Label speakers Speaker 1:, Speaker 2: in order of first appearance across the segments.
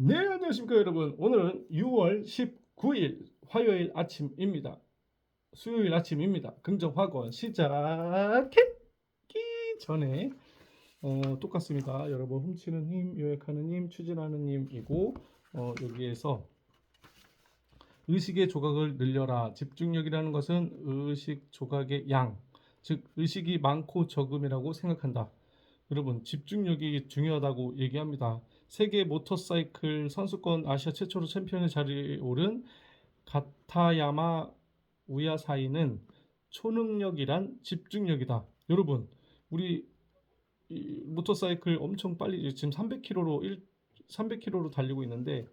Speaker 1: 네, 안녕하십니까 여러분. 오늘은 6월 19일 화요일 아침입니다. 수요일 아침입니다. 긍정학원 시작하기 전에 어, 똑같습니다. 여러분 훔치는 힘, 요약하는 힘, 추진하는 힘이고 어, 여기에서 의식의 조각을 늘려라. 집중력이라는 것은 의식 조각의 양, 즉 의식이 많고 적음이라고 생각한다. 여러분 집중력이 중요하다고 얘기합니다. 세계 모터사이클 선수권 아시아 최초로 챔피언의 자리에 오른 가타야마 우야사이는 초능력이란 집중력이다. 여러분, 우리 이 모터사이클 엄청 빨리 지금 300km로 1 300km로 달리고 있는데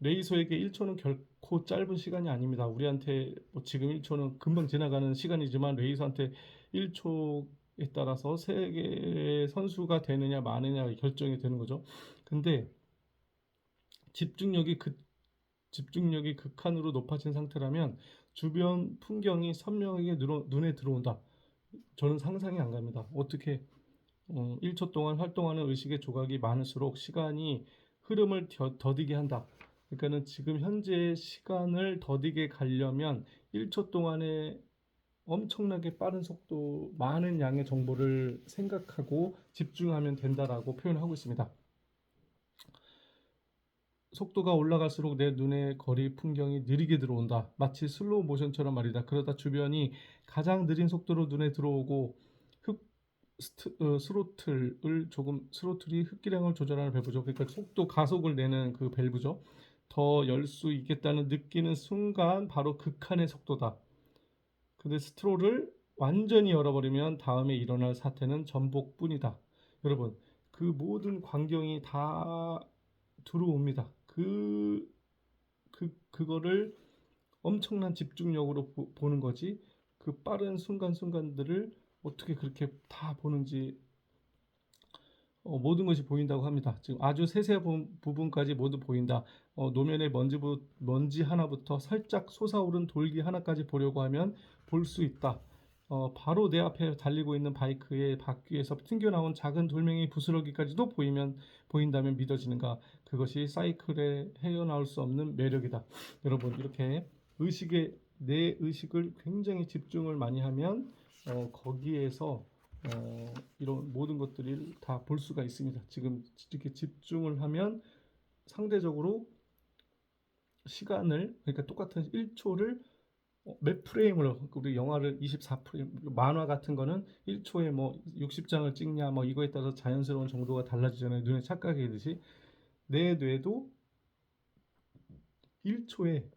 Speaker 1: 레이서에게 1초는 결코 짧은 시간이 아닙니다. 우리한테 뭐 지금 1초는 금방 지나가는 시간이지만 레이서한테 1초에 따라서 세계 선수가 되느냐 마느냐 결정이 되는 거죠. 근데 집중력이 그 집중력이 극한으로 높아진 상태라면 주변 풍경이 선명하게 눈에 들어온다. 저는 상상이 안 갑니다. 어떻게 어, 1초 동안 활동하는 의식의 조각이 많을수록 시간이 흐름을 더, 더디게 한다. 그러니까는 지금 현재 시간을 더디게 가려면 1초 동안에 엄청나게 빠른 속도, 많은 양의 정보를 생각하고 집중하면 된다라고 표현하고 있습니다. 속도가 올라갈수록 내 눈에 거리 풍경이 느리게 들어온다. 마치 슬로우 모션처럼 말이다. 그러다 주변이 가장 느린 속도로 눈에 들어오고 흡 스트, 어, 스로틀을 조금 스로틀이 흡기량을 조절하는 밸브죠. 그러니까 속도 가속을 내는 그 밸브죠. 더 열 수 있겠다는 느끼는 순간 바로 극한의 속도다. 근데 스트롤을 완전히 열어버리면 다음에 일어날 사태는 전복뿐이다. 여러분, 그 모든 광경이 다 들어옵니다. 그, 그, 그거를 엄청난 집중력으로 보, 보는 거지. 그 빠른 순간순간들을 어떻게 그렇게 다 보는지 어, 모든 것이 보인다고 합니다. 지금 아주 세세한 부- 부분까지 모두 보인다. 어, 노면의 먼지, 부, 먼지 하나부터 살짝 솟아오른 돌기 하나까지 보려고 하면 볼 수 있다. 어, 바로 내 앞에 달리고 있는 바이크의 바퀴에서 튕겨나온 작은 돌멩이 부스러기까지도 보이면 보인다면 믿어지는가? 그것이 사이클에 헤어나올 수 없는 매력이다. 여러분 이렇게 의식에 내 의식을 굉장히 집중을 많이 하면 어, 거기에서 어, 이런 모든 것들을 다 볼 수가 있습니다. 지금 이렇게 집중을 하면 상대적으로 시간을 그러니까 똑같은 1초를 어, 몇 프레임으로 우리 영화를 24프레임 만화 같은 거는 1초에 뭐 60장을 찍냐 뭐 이거에 따라서 자연스러운 정도가 달라지잖아요. 눈에 착각이듯이 내 뇌도 1초에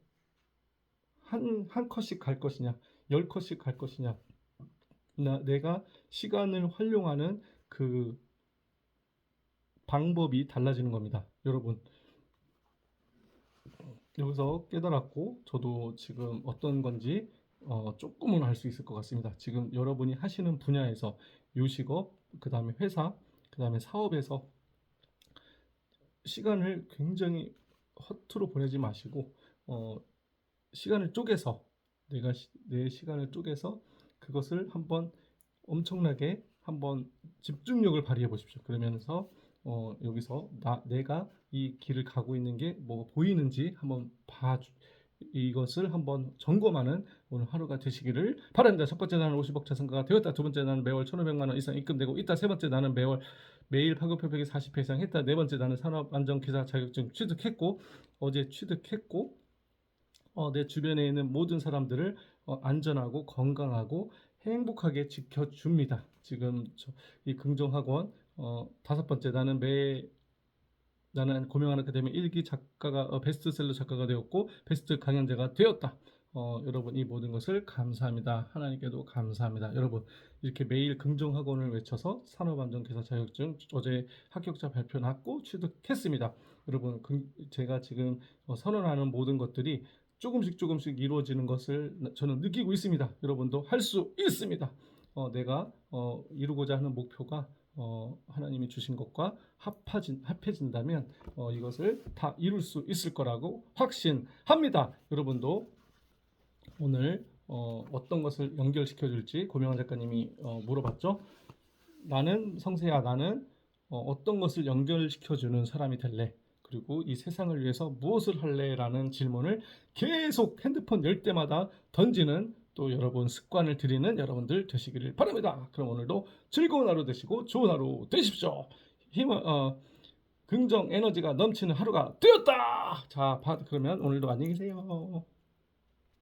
Speaker 1: 한, 한 컷씩 갈 것이냐, 열 컷씩 갈 것이냐, 나, 내가 시간을 활용하는 그 방법이 달라지는 겁니다. 여러분, 여기서 깨달았고, 저도 지금 어떤 건지 어, 조금은 알 수 있을 것 같습니다. 지금 여러분이 하시는 분야에서 요식업, 그 다음에 회사, 그 다음에 사업에서 시간을 굉장히 허투루 보내지 마시고, 어, 시간을 쪼개서 내가 시- 내 시간을 쪼개서 그것을 한번 엄청나게 한번 집중력을 발휘해 보십시오. 그러면서 어, 여기서 나 내가 이 길을 가고 있는 게 뭐 보이는지 한번 봐 이것을 한번 점검하는 오늘 하루가 되시기를 바랍니다. 첫 번째 나는 50억 자산가가 되었다. 두 번째 나는 매월 1,500만 원 이상 입금되고 있다. 세 번째 나는 매월 매일 파급표백이 40회 이상 했다. 네 번째 나는 산업안전기사 자격증 취득했고 어제 취득했고 어, 내 주변에 있는 모든 사람들을 어, 안전하고 건강하고 행복하게 지켜줍니다. 지금 저, 이 긍정학원 어, 다섯 번째 나는 매 나는 고명하는 아카데미 일기 작가가 어, 베스트셀러 작가가 되었고 베스트 강연자가 되었다. 어, 여러분 이 모든 것을 감사합니다. 하나님께도 감사합니다. 여러분 이렇게 매일 긍정학원을 외쳐서 산업안전기사 자격증 어제 합격자 발표 났고 취득했습니다. 여러분 그- 제가 지금 어, 선언하는 모든 것들이 조금씩 조금씩 이루어지는 것을 저는 느끼고 있습니다. 여러분도 할 수 있습니다. 어, 내가 어, 이루고자 하는 목표가 어, 하나님이 주신 것과 합해진, 합해진다면 어, 이것을 다 이룰 수 있을 거라고 확신합니다. 여러분도 오늘 어, 어떤 것을 연결시켜 줄지 고명환 작가님이 어, 물어봤죠. 나는 성세야 나는 어, 어떤 것을 연결시켜 주는 사람이 될래? 그리고 이 세상을 위해서 무엇을 할래라는 질문을 계속 핸드폰 열 때마다 던지는 또 여러분 습관을 들이는 여러분들 되시기를 바랍니다. 그럼 오늘도 즐거운 하루 되시고 좋은 하루 되십시오. 힘, 어, 긍정 에너지가 넘치는 하루가 되었다. 자, 바- 그러면 오늘도 안녕히 계세요.